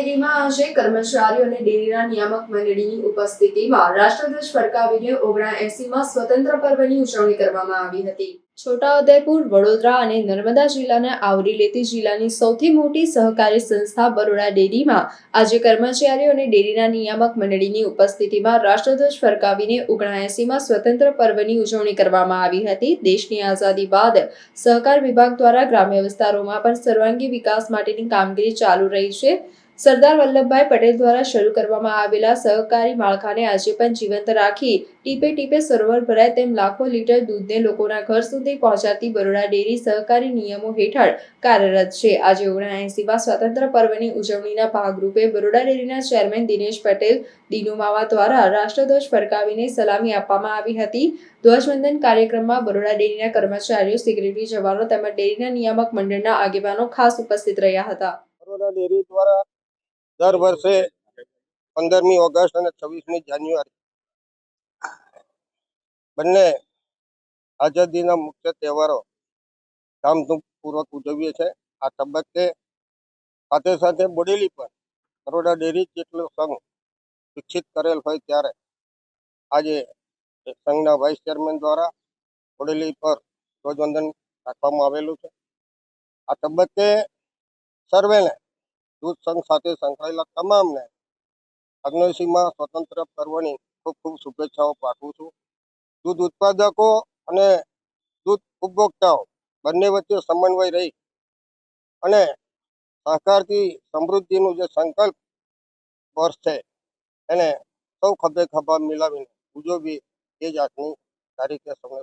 ડેરીમાં આજે કર્મચારીઓ અને ડેરીના નિયામક મંડળીની ઉપસ્થિતિમાં રાષ્ટ્રધ્વજ ફરકાવીને ઓગણા સ્વતંત્ર પર્વની ઉજવણી કરવામાં આવી હતી. છોટાઉદેપુર, વડોદરા અને નર્મદા જિલ્લાને આવરી લેતી જિલ્લાની સૌથી મોટી સહકારી સંસ્થા બરોડા ડેરીમાં આજે કર્મચારીઓ અને ડેરીના નિયામક મંડળીની ઉપસ્થિતિમાં રાષ્ટ્રધ્વજ ફરકાવીને ઓગણાએસીમાં સ્વતંત્ર પર્વની ઉજવણી કરવામાં આવી હતી. દેશની આઝાદી બાદ સહકાર વિભાગ દ્વારા ગ્રામ્ય વિસ્તારોમાં પણ સર્વાંગી વિકાસ માટેની કામગીરી ચાલુ રહી છે. સરદાર વલ્લભભાઈ પટેલ દ્વારા શરૂ કરવામાં આવેલા સહકારી માળખાને આજે પણ જીવંત રાખી ટીપે ટીપે સરોવર ભરાય તેમ લાખો લીટર દૂધને લોકોના ઘર સુધી પહોંચાડતી બરોડા ડેરી સહકારી નિયમો હેઠળ કાર્યરત છે. આજે ઓગણએંસીમાં સ્વાતંત્ર્ય પર્વની ઉજવણીના ભાગરૂપે બરોડા ડેરીના ચેરમેન દિનેશ પટેલ દિનુ માવા દ્વારા રાષ્ટ્રધ્વજ ફરકાવીને સલામી આપવામાં આવી હતી. ધ્વજવંદન કાર્યક્રમમાં બરોડા ડેરીના કર્મચારીઓ સિક્યુરિટી જવાનો તેમજ ડેરીના નિયામક મંડળના આગેવાનો ખાસ ઉપસ્થિત રહ્યા હતા. બરોડા ડેરી દ્વારા દર વર્ષે પંદરમી ઓગસ્ટ અને છવ્વીસમી જાન્યુઆરી બંને આઝાદીના મુખ્ય તહેવારો ધામધૂમપૂર્વક ઉજવીએ છીએ. આ તબક્કે સાથે સાથે બોડેલી પણ બરોડા ડેરી જેટલો સંઘ વિકસિત કરેલ હોય ત્યારે આજે સંઘના વાઇસ ચેરમેન દ્વારા બોડેલી પર ધ્વજવંદન રાખવામાં આવેલું છે. આ તબક્કે સર્વેને દૂધ સંઘ સાથે સંકળાયેલા તમામને અગ્નસીમાં સ્વતંત્ર પર્વની ખૂબ ખૂબ શુભેચ્છાઓ પાઠવું છું. દૂધ ઉત્પાદકો અને દૂધ ઉપભોક્તાઓ બંને વચ્ચે સમન્વય રહી અને સહકારથી સમૃદ્ધિનું જે સંકલ્પ વર્ષ છે એને સૌ ખભે ખભા મિલાવીને ઉજવવી એ જ આજની તારીખે સૌને